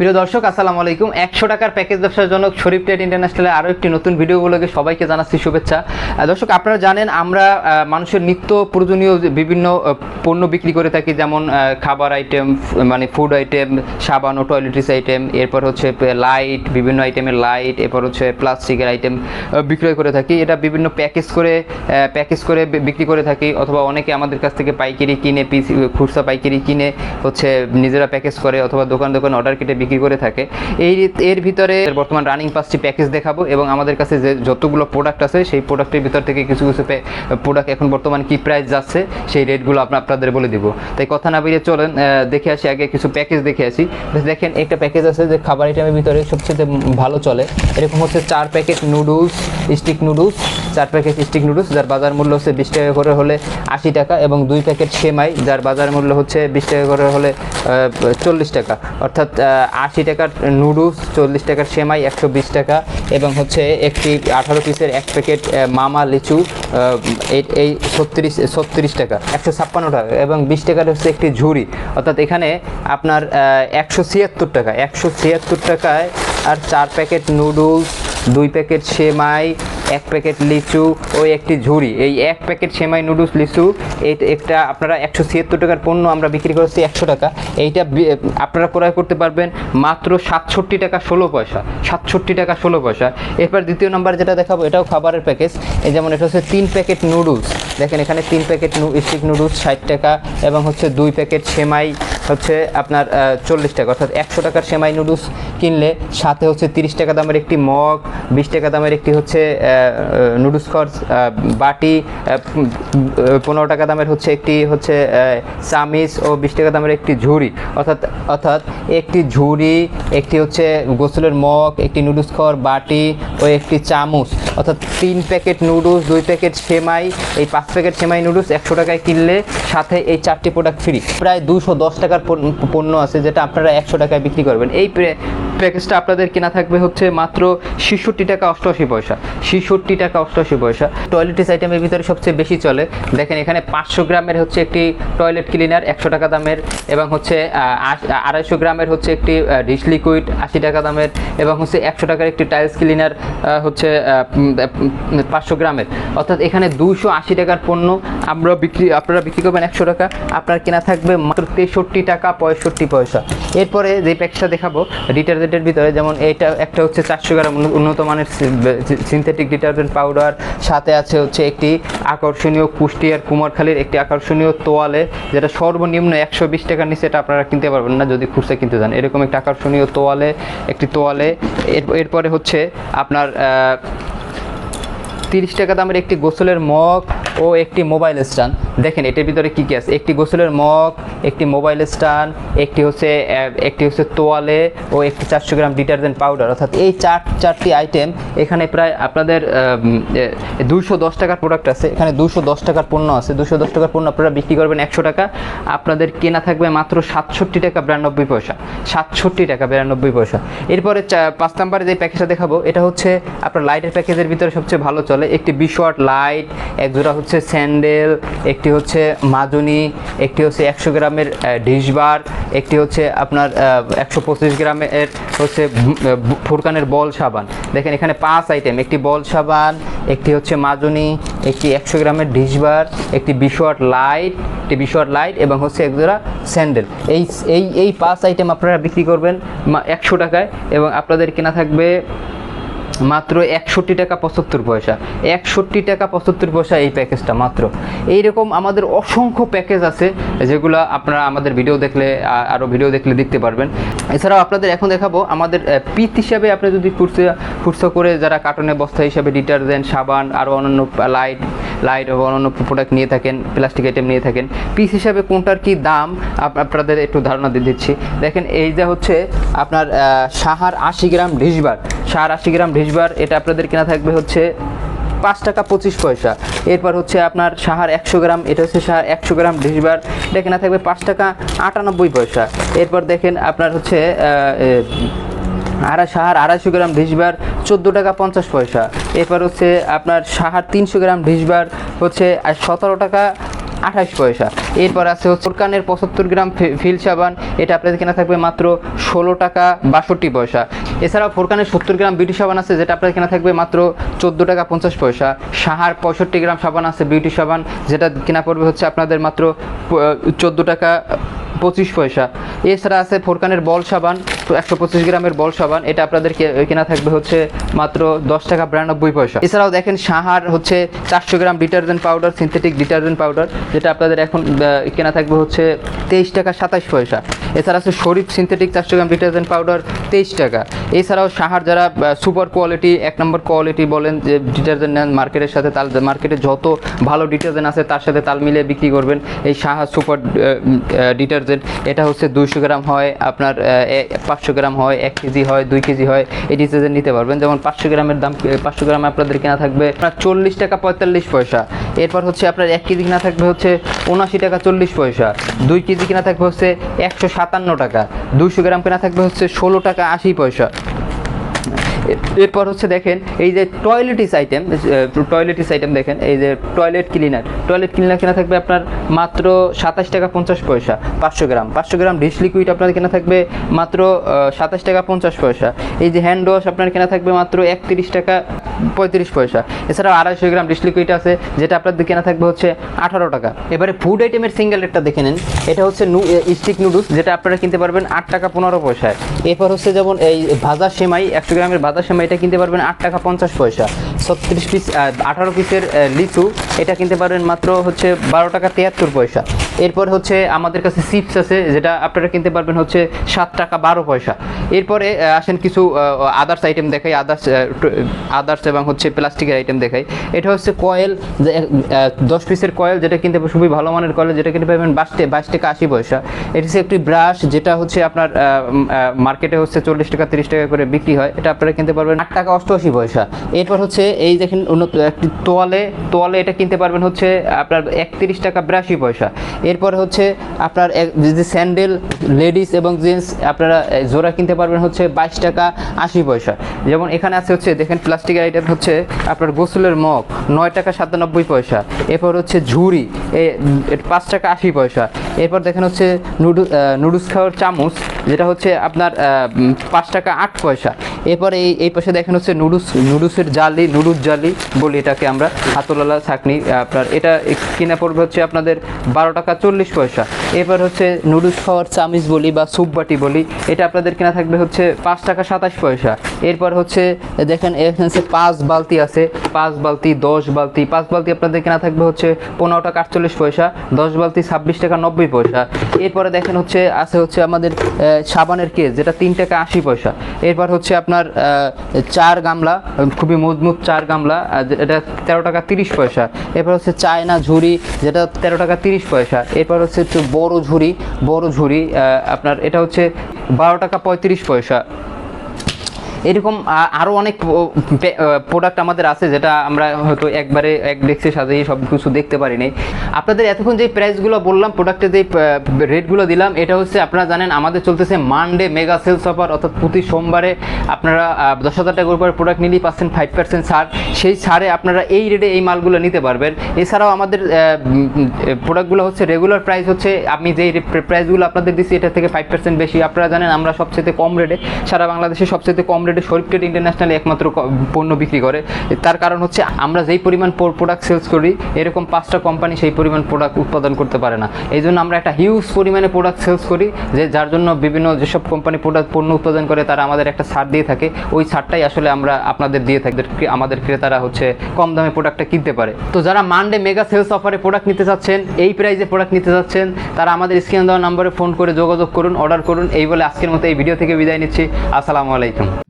প্রিয় দর্শক, আসসালামু আলাইকুম। একশো টাকার প্যাকেজ ব্যবসার জন্য শরীফ ট্রেড ইন্টারন্যাশনালের আরও একটি নতুন ভিডিও ভিডিওগুলোকে সবাইকে জানাচ্ছি শুভেচ্ছা। দর্শক, আপনারা জানেন, আমরা মানুষের নিত্য প্রয়োজনীয় বিভিন্ন পণ্য বিক্রি করে থাকি, যেমন খাবার আইটেম মানে ফুড আইটেম সাবান ও টয়লেট্রিস আইটেম এরপর হচ্ছে লাইট বিভিন্ন আইটেমের লাইট এরপর হচ্ছে প্লাস্টিকের আইটেম বিক্রয় করে থাকি। এটা বিভিন্ন প্যাকেজ করে প্যাকেজ করে বিক্রি করে থাকি, অথবা অনেকে আমাদের কাছ থেকে পাইকারি কিনে, পিস, খুচরা পাইকারি কিনে হচ্ছে, নিজেরা প্যাকেজ করে, অথবা দোকান দোকান অর্ডার কেটে বিক্রি করে থাকে। এই এর ভিতরে বর্তমান রানিং পাঁচটি প্যাকেজ দেখাবো এবং আমাদের কাছে যে যতগুলো প্রোডাক্ট আছে, সেই প্রোডাক্টের ভিতর থেকে কিছু কিছু প্রোডাক্ট এখন বর্তমান কি প্রাইস যাচ্ছে, সেই রেটগুলো আপনাদের বলে দিব। তাই কথা না বেরিয়ে চলেন দেখে আসি, আগে কিছু প্যাকেজ দেখে আসি। দেখেন, একটা প্যাকেজ আছে যে খাবার আইটেমের ভিতরে সবচেয়ে ভালো চলে। এরকম হচ্ছে চার প্যাকেট নুডলস স্টিক নুডলস চার প্যাকেট স্টিক নুডলস যার বাজার মূল্য হচ্ছে বিশ টাকা করে হলে আশি টাকা এবং দুই প্যাকেট সেমাই যার বাজার মূল্য হচ্ছে বিশ টাকা করে হলে চল্লিশ টাকা। অর্থাৎ আশি টাকার নুডলস চল্লিশ টাকার সেমাই, একশো বিশ টাকা এবং হচ্ছে একটি আঠারো পিসের এক প্যাকেট মামা লিচু এই- এই ছত্রিশ ছত্রিশ টাকা, একশো ছাপ্পান্ন টাকা এবং বিশ টাকার হচ্ছে একটি ঝুড়ি। অর্থাৎ এখানে আপনার একশো ছিয়াত্তর টাকা, একশো ছিয়াত্তর টাকায় আর চার প্যাকেট নুডলস দুই প্যাকেট সেমাই এক প্যাকেট লিচু ও একটি ঝুড়ি। এই এক প্যাকেট সেমাই নুডলস লিচু এই একটা আপনারা একশো ছিয়াত্তর টাকার পণ্য আমরা বিক্রি করছি একশো টাকা। এইটা আপনারা ক্রয় করতে পারবেন মাত্র সাতষট্টি টাকা ষোলো পয়সা, সাতষট্টি টাকা ষোলো পয়সা। এরপর দ্বিতীয় নাম্বার যেটা দেখাবো, এটাও খাবারের প্যাকেজ এই যেমন এটা হচ্ছে তিন প্যাকেট নুডলস। দেখেন এখানে তিন প্যাকেট স্টিক নুডলস ষাট টাকা, এবং হচ্ছে দুই প্যাকেট সেমাই হচ্ছে আপনার চল্লিশ টাকা। অর্থাৎ একশো টাকার সেমাই নুডলস কিনলে সাথে হচ্ছে তিরিশ টাকা দামের একটি মগ, বিশ টাকা দামের একটি হচ্ছে নুডলস খরচ বাটি পনেরো টাকা দামের হচ্ছে একটি হচ্ছে চামিচ ও বিশ টাকা দামের একটি ঝুড়ি। অর্থাৎ অর্থাৎ একটি ঝুড়ি, একটি হচ্ছে গোসলের মগ, একটি নুডলস খর বাটি ও একটি চামচ। অর্থাৎ তিন প্যাকেট নুডলস, দুই প্যাকেট সেমাই, এই পাঁচ প্যাকেট সেমাই নুডলস একশো টাকায় কিনলে সাথে এই চারটি প্রোডাক্ট ফ্রি প্রায় দুশো দশ টাকার পণ্য- আছে যেটা আপনারা একশো টাকায় বিক্রি করবেন। এই প্যাকেজটা আপনাদের কেনা থাকবে হচ্ছে মাত্র ছেষট্টি টাকা অষ্টআশি পয়সা। ছেষট্টি টাকা অষ্টআশি পয়সা। টয়লেটিস আইটেমের ভিতরে সবচেয়ে বেশি চলে। দেখেন এখানে পাঁচশো গ্রামের হচ্ছে একটি টয়লেট ক্লিনার, একশো টাকা দামের এবং হচ্ছে আড়াইশো গ্রামের হচ্ছে একটি ডিশ লিকুইড, আশি টাকা দামের এবং হচ্ছে একশো টাকার একটি টাইলস ক্লিনার হচ্ছে পাঁচশো গ্রামের। অর্থাৎ এখানে দুশো আশি টাকার পণ্য আমরা বিক্রি, আপনারা বিক্রি করবেন একশো টাকা, আপনার কেনা থাকবে মাত্র তেষট্টি টাকা পঁয়ষট্টি পয়সা। এরপরে যে প্যাকটা দেখাবো, ডিটারজেন্টের ভিতরে যেমন এটা একটা হচ্ছে চারশো গ্রাম উন্নত মানের সিনথেটিক ডিটারজেন্ট পাউডার সাথে আছে হচ্ছে একটি আকর্ষণীয় কুষ্টিয়ার কুমারখালীর একটি আকর্ষণীয় তোয়ালে, যেটা সর্বনিম্ন একশো বিশ টাকার নিচে এটা আপনারা কিনতে পারবেন না, যদি খুচরা কিনতে যান। এরকম একটা আকর্ষণীয় তোয়ালে, একটি তোয়ালে। এরপরে হচ্ছে আপনার তিরিশ টাকা দামের একটি গোসলের মগ ও একটি মোবাইল স্ট্যান্ড। দেখেন, এটার ভিতরে কী কী আছে? একটি গোসলের মগ, একটি মোবাইল স্ট্যান্ড, একটি হচ্ছে একটি হচ্ছে তোয়ালে ও একটি চারশো গ্রাম ডিটারজেন্ট পাউডার। অর্থাৎ এই চার, চারটি আইটেম এখানে প্রায় আপনাদের দুশো দশ টাকার প্রোডাক্ট আছে। এখানে দুশো দশ টাকার পণ্য আছে। দুশো দশ টাকার পণ্য আপনারা বিক্রি করবেন একশো টাকা। আপনাদের কেনা থাকবে মাত্র সাতষট্টি টাকা বিরানব্বই পয়সা। সাতষট্টি টাকা বিরানব্বই পয়সা। এরপরে পাঁচ নাম্বারে যে প্যাকেজটা দেখাবো, এটা হচ্ছে আপনার লাইটের প্যাকেজের ভিতরে সবচেয়ে ভালো চলে। একটি বিশওয়াট লাইট এক জোড়া হচ্ছে স্যান্ডেল একটি হচ্ছে মাজনি, একটি হচ্ছে একশো গ্রামের ডিশবার, একটি হচ্ছে আপনার একশো পঁচিশ গ্রামের হচ্ছে ফুরকানের বল সাবান। দেখেন এখানে পাঁচ আইটেম একটি বল সাবান, একটি হচ্ছে মাজনি, একটি একশো গ্রামের ডিশবার, একটি বিশওয়াট লাইট, একটি বিশওয়াট লাইট এবং হচ্ছে এক জোড়া স্যান্ডেল। এই এই এই পাঁচ আইটেম আপনারা বিক্রি করবেন একশো টাকায় এবং আপনাদের কেনা থাকবে মাত্র একষট্টি টাকা পঁচাত্তর পয়সা। একষট্টি টাকা পঁচাত্তর পয়সা এই প্যাকেজটা মাত্র। এইরকম আমাদের অসংখ্য প্যাকেজ আছে, যেগুলো আপনারা আমাদের ভিডিও দেখলে আরও ভিডিও দেখলে দেখতে পারবেন। এছাড়াও আপনাদের এখন দেখাবো আমাদের পিস হিসাবে আপনি যদি খুচরা খুচরো করে যারা কার্টনে বস্তা হিসাবে ডিটারজেন্ট, সাবান আরও অন্যান্য লাইট লাইট ও অন্যান্য প্রোডাক্ট নিয়ে থাকেন প্লাস্টিক আইটেম নিয়ে থাকেন পিস হিসাবে কোনটার কি দাম? আপনাদের একটু ধারণা দিয়ে দিচ্ছি। দেখেন এই যে হচ্ছে আপনার সাহার আশি গ্রাম ডিশবার সাহার আশি গ্রাম ডিশবার এটা আপনাদের কেনা থাকবে হচ্ছে পাঁচ টাকা পঁচিশ পয়সা। এরপর হচ্ছে আপনার সাহার একশো গ্রাম, এটা হচ্ছে সাহার একশো গ্রাম ডিশবার এটা কেনা থাকবে পাঁচ টাকা আটানব্বই পয়সা। এরপর দেখেন আপনার হচ্ছে আড়াই সাহার আড়াইশো গ্রাম ডিশবার চোদ্দ টাকা পঞ্চাশ পয়সা। এরপর হচ্ছে আপনার সাহার তিনশো গ্রাম ডিশবার হচ্ছে সতেরো টাকা আঠাশ পয়সা। এরপর আছে হচ্ছে ফোরকানের পঁচাত্তর গ্রাম ফিল সাবান। এটা আপনাদের কেনা থাকবে মাত্র ষোলো টাকা বাষট্টি পয়সা। এছাড়াও ফোরকানের সত্তর গ্রাম বিউটি সাবান আছে, যেটা আপনাদের কেনা থাকবে মাত্র চোদ্দ টাকা পঞ্চাশ পয়সা। সাহার পঁয়ষট্টি গ্রাম সাবান আছে, বিউটি সাবান, যেটা কেনা পড়বে হচ্ছে আপনাদের মাত্র চোদ্দ টাকা পঁচিশ পয়সা। এছাড়া আছে ফোরকানের বল সাবান একশো পঁচিশ গ্রামের বল সাবান। এটা আপনাদের কেনা থাকবে হচ্ছে মাত্র দশ টাকা বিরানব্বই পয়সা। এছাড়াও দেখেন সাহার হচ্ছে চারশো gram detergent powder, synthetic detergent powder, যেটা আপনাদের এখন কেনা থাকবে হচ্ছে তেইশ টাকা সাতাশ পয়সা। এছাড়া আছে শরীফ সিনথেটিক চারশো গ্রাম ডিটারজেন্ট পাউডার, তেইশ টাকা। এছাড়াও সাহার যারা সুপার কোয়ালিটি, এক নম্বর কোয়ালিটি বলেন যে ডিটারজেন্ট নেন মার্কেটের সাথে তাল, মার্কেটে যত ভালো ডিটারজেন্ট আছে তার সাথে তাল মিলিয়ে বিক্রি করবেন। এই সাহা সুপার ডিটারজেন্ট, এটা হচ্ছে দুইশো গ্রাম হয় আপনার পাঁচশো গ্রাম হয়, এক কেজি হয়, দুই কেজি হয়, এই ডিটারজেন্ট নিতে পারবেন। যেমন পাঁচশো গ্রামের দাম পাঁচশো গ্রাম আপনাদের কেনা থাকবে আপনার চল্লিশ টাকা পঁয়তাল্লিশ পয়সা। এরপর হচ্ছে আপনার এক কেজি কিনা থাকবে হচ্ছে উনআশি টাকা চল্লিশ পয়সা। দুই কেজি কিনা থাকবে হচ্ছে একশো সাতান্ন টাকা। দুইশো গ্রাম কেনা থাকবে হচ্ছে ষোলো টাকা আশি পয়সা। এরপর হচ্ছে দেখেন, এই যে টয়লেটিস আইটেম টয়লেটিস আইটেম দেখেন, এই যে টয়লেট ক্লিনার টয়লেট ক্লিনার কেনা থাকবে আপনার মাত্র সাতাশ টাকা পঞ্চাশ পয়সা, পাঁচশো গ্রাম। পাঁচশো গ্রাম ডিশ লিকুইড আপনার কেনা থাকবে মাত্র সাতাশ টাকা পঞ্চাশ পয়সা। এই যে হ্যান্ড ওয়াশ আপনার কেনা থাকবে মাত্র একত্রিশ টাকা পঁয়ত্রিশ পয়সা। এছাড়াও আড়াইশো গ্রাম ডিশ লিকুইড আছে, যেটা আপনাদের কেনা থাকবে হচ্ছে আঠারো টাকা। এবারে ফুড আইটেমের সিঙ্গেল রেটটা দেখে নেন। এটা হচ্ছে স্টিক নুডলস যেটা আপনারা কিনতে পারবেন আট টাকা পনেরো পয়সায়। এরপর হচ্ছে যেমন এই ভাজা সেমাই, একশো গ্রামের ভাজা এটা কিনতে পারবেন আট টাকা পঞ্চাশ পয়সা। ছত্রিশ পিস আঠারো পিসের লিচু, এটা কিনতে পারবেন মাত্র হচ্ছে বারো টাকা তিয়াত্তর পয়সা। এরপর হচ্ছে আমাদের কাছে চিপস আছে, যেটা আপনারা কিনতে পারবেন হচ্ছে সাত টাকা বারো পয়সা। এরপরে আসেন কিছু আদার্স আইটেম দেখাই আদার্স আদার্স এবং হচ্ছে প্লাস্টিকের আইটেম দেখাই। এটা হচ্ছে কয়েল দশ পিসের কয়েল যেটা কিনতে খুবই ভালো মানের কয়েল যেটা কিনতে পারবেন বাইশ বাইশ টাকা আশি পয়সা। এটা হচ্ছে একটি ব্রাশ যেটা হচ্ছে আপনার মার্কেটে হচ্ছে চল্লিশ টাকা, তিরিশ টাকা করে বিক্রি হয়। এটা আপনারা কিনতে পারবেন আট টাকা অষ্টআশি পয়সা। এরপর হচ্ছে এই দেখেন উন্নত একটি তোয়ালে তোয়ালে এটা কিনতে পারবেন হচ্ছে আপনার একত্রিশ টাকা বিরাশি পয়সা। এরপর হচ্ছে আপনার এক- যে স্যান্ডেল, লেডিস এবং জেন্টস আপনারা জোড়া কিনতে পারবেন হচ্ছে বাইশ টাকা আশি পয়সা। যেমন এখানে আছে হচ্ছে দেখেন প্লাস্টিকের আইটেম হচ্ছে আপনার গোসলের মগ, নয় টাকা সাতানব্বই পয়সা। এরপর হচ্ছে ঝুড়ি পাঁচ টাকা আশি পয়সা। এরপর দেখেন হচ্ছে নুডু নুডলস খাওয়ার চামচ, যেটা হচ্ছে আপনার পাঁচ টাকা আট পয়সা। এরপর এই এই পাশে দেখেন হচ্ছে নুডুস নুডুসের জালি নুডুস জালি বলি এটাকে আমরা। হাতলালা ছাকনি আপনার এটা কিনা পড়বে হচ্ছে আপনাদের বারো টাকা চল্লিশ পয়সা। এরপর হচ্ছে নুডুস খাওয়ার চামিচ বলি বা সুপ বাটি বলি, এটা আপনাদের কেনা থাকবে হচ্ছে পাঁচ টাকা সাতাশ পয়সা। এরপর হচ্ছে, দেখেন এখানে পাঁচ বালতি আছে। পাঁচ বালতি, দশ বালতি, পাঁচ বালতি আপনাদের কেনা থাকবে হচ্ছে পনেরো টাকা আটচল্লিশ পয়সা, দশ বালতি ছাব্বিশ টাকা নব্বই পয়সা। এরপরে দেখেন হচ্ছে, আছে হচ্ছে আমাদের সাবানের কেস, যেটা তিন টাকা আশি পয়সা। এরপর হচ্ছে আপনার চার গামলা, খুবই মজবুত চার গামলা এটা তেরো টাকা তিরিশ পয়সা। এরপর হচ্ছে চায়না ঝুড়ি, যেটা তেরো টাকা তিরিশ পয়সা। এরপর হচ্ছে একটু বড় ঝুড়ি বড় ঝুড়ি আপনার এটা হচ্ছে বারো টাকা পঁয়ত্রিশ পয়সা। এরকম আরও অনেক প্রোডাক্ট আমাদের আছে যেটা আমরা হয়তো একবারে এক ডেস্কের সাথে সব কিছু দেখতে পারি নাই আপনাদের এতক্ষণ যে প্রাইসগুলো বললাম প্রোডাক্টের যে রেটগুলো দিলাম, এটা হচ্ছে আপনারা জানেন আমাদের চলতেছে মানডে মেগা সেলস অফার অর্থাৎ প্রতি সোমবারে আপনারা দশ হাজার টাকার উপরে প্রোডাক্ট নিলেই পাচ্ছেন ফাইভ পার্সেন্ট ছাড়। সেই ছাড়ে আপনারা এই রেটে এই মালগুলো নিতে পারবেন। এছাড়াও আমাদের প্রোডাক্টগুলো হচ্ছে রেগুলার প্রাইস হচ্ছে, আমি যেই প্রাইসগুলো আপনাদের দিচ্ছি এটা থেকে ফাইভ পার্সেন্ট বেশি। আপনারা জানেন আমরা সবচেয়ে কম রেটে সারা বাংলাদেশে সবচেয়ে কম রেটে শরীফ ট্রেড ইন্টারন্যাশনাল একমাত্র পণ্য বিক্রি করে। তার কারণ হচ্ছে আমরা যেই পরিমাণ প্রোডাক্ট সেলস করি, এরকম পাঁচটা কোম্পানি সেই পরিমাণ প্রোডাক্ট উৎপাদন করতে পারে না। এই জন্য আমরা একটা হিউজ পরিমাণে প্রোডাক্ট সেলস করি, যে যার জন্য বিভিন্ন যেসব কোম্পানি প্রোডাক্ট পণ্য উৎপাদন করে, তারা আমাদের একটা ছাড় দিয়ে থাকে। ওই ছাড়টাই আসলে আমরা আপনাদের দিয়ে থাকি আমাদের- ক্রেতারা হচ্ছে কম দামে প্রোডাক্টটা কিনতে পারে। তো যারা মানডে মেগা সেলস অফারে প্রোডাক্ট নিতে চাচ্ছেন, এই প্রাইসে প্রোডাক্ট নিতে চাচ্ছেন, তারা আমাদের স্ক্রিন দেওয়া নম্বরে ফোন করে যোগাযোগ করুন অর্ডার করুন। এই বলে আজকের মতো এই ভিডিও থেকে বিদায় নিচ্ছি। আসসালামু আলাইকুম।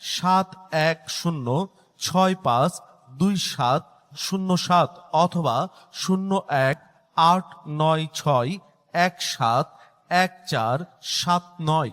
সাত এক শূন্য ছয় পাঁচ দুই সাত শূন্য সাত অথবা শূন্য এক আট নয় ছয় এক সাত এক চার সাত নয়।